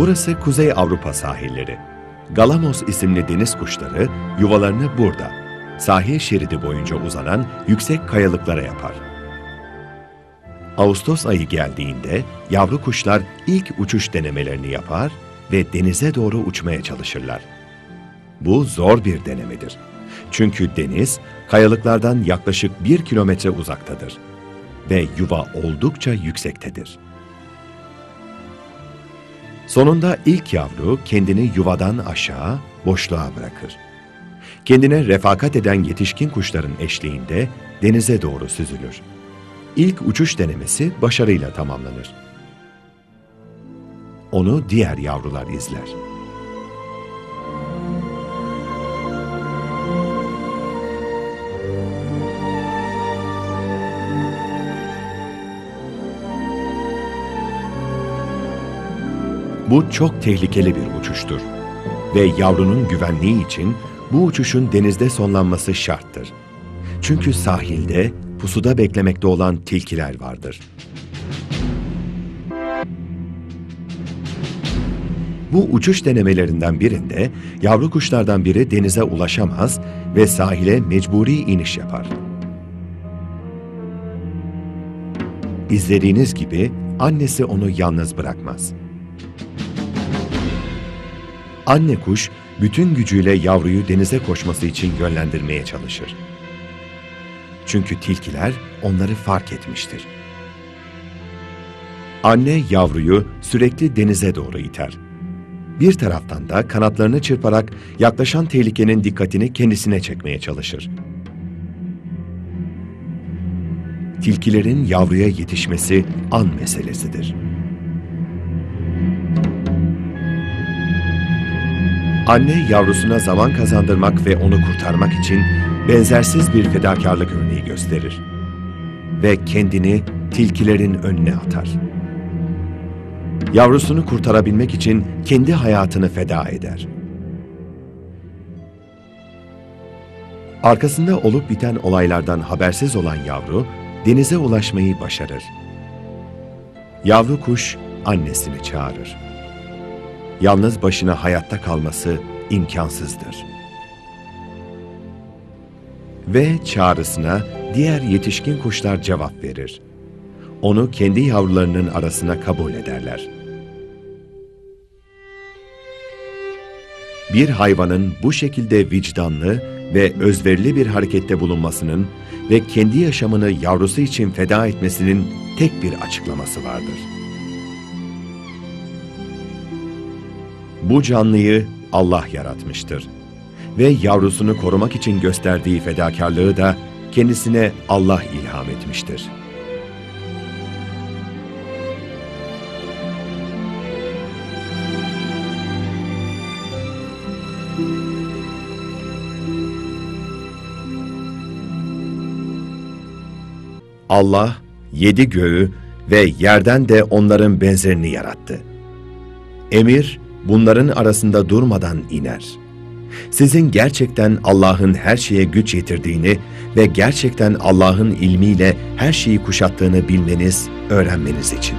Burası Kuzey Avrupa sahilleri. Galamos isimli deniz kuşları yuvalarını burada, sahil şeridi boyunca uzanan yüksek kayalıklara yapar. Ağustos ayı geldiğinde yavru kuşlar ilk uçuş denemelerini yapar ve denize doğru uçmaya çalışırlar. Bu zor bir denemedir. Çünkü deniz kayalıklardan yaklaşık bir kilometre uzaktadır ve yuva oldukça yüksektedir. Sonunda ilk yavru kendini yuvadan aşağı boşluğa bırakır. Kendine refakat eden yetişkin kuşların eşliğinde denize doğru süzülür. İlk uçuş denemesi başarıyla tamamlanır. Onu diğer yavrular izler. Bu çok tehlikeli bir uçuştur ve yavrunun güvenliği için bu uçuşun denizde sonlanması şarttır. Çünkü sahilde pusuda beklemekte olan tilkiler vardır. Bu uçuş denemelerinden birinde yavru kuşlardan biri denize ulaşamaz ve sahile mecburi iniş yapar. İzlediğiniz gibi annesi onu yalnız bırakmaz. Anne kuş bütün gücüyle yavruyu denize koşması için yönlendirmeye çalışır. Çünkü tilkiler onları fark etmiştir. Anne yavruyu sürekli denize doğru iter. Bir taraftan da kanatlarını çırparak yaklaşan tehlikenin dikkatini kendisine çekmeye çalışır. Tilkilerin yavruya yetişmesi an meselesidir. Anne yavrusuna zaman kazandırmak ve onu kurtarmak için benzersiz bir fedakarlık örneği gösterir ve kendini tilkilerin önüne atar. Yavrusunu kurtarabilmek için kendi hayatını feda eder. Arkasında olup biten olaylardan habersiz olan yavru denize ulaşmayı başarır. Yavru kuş annesini çağırır. Yalnız başına hayatta kalması imkansızdır. Ve çağrısına diğer yetişkin kuşlar cevap verir. Onu kendi yavrularının arasına kabul ederler. Bir hayvanın bu şekilde vicdanlı ve özverili bir harekette bulunmasının ve kendi yaşamını yavrusu için feda etmesinin tek bir açıklaması vardır. Bu canlıyı Allah yaratmıştır ve yavrusunu korumak için gösterdiği fedakarlığı da kendisine Allah ilham etmiştir. Allah yedi göğü ve yerden de onların benzerini yarattı. Emir bunların arasında durmadan iner. Sizin gerçekten Allah'ın her şeye güç yetirdiğini ve gerçekten Allah'ın ilmiyle her şeyi kuşattığını bilmeniz, öğrenmeniz için.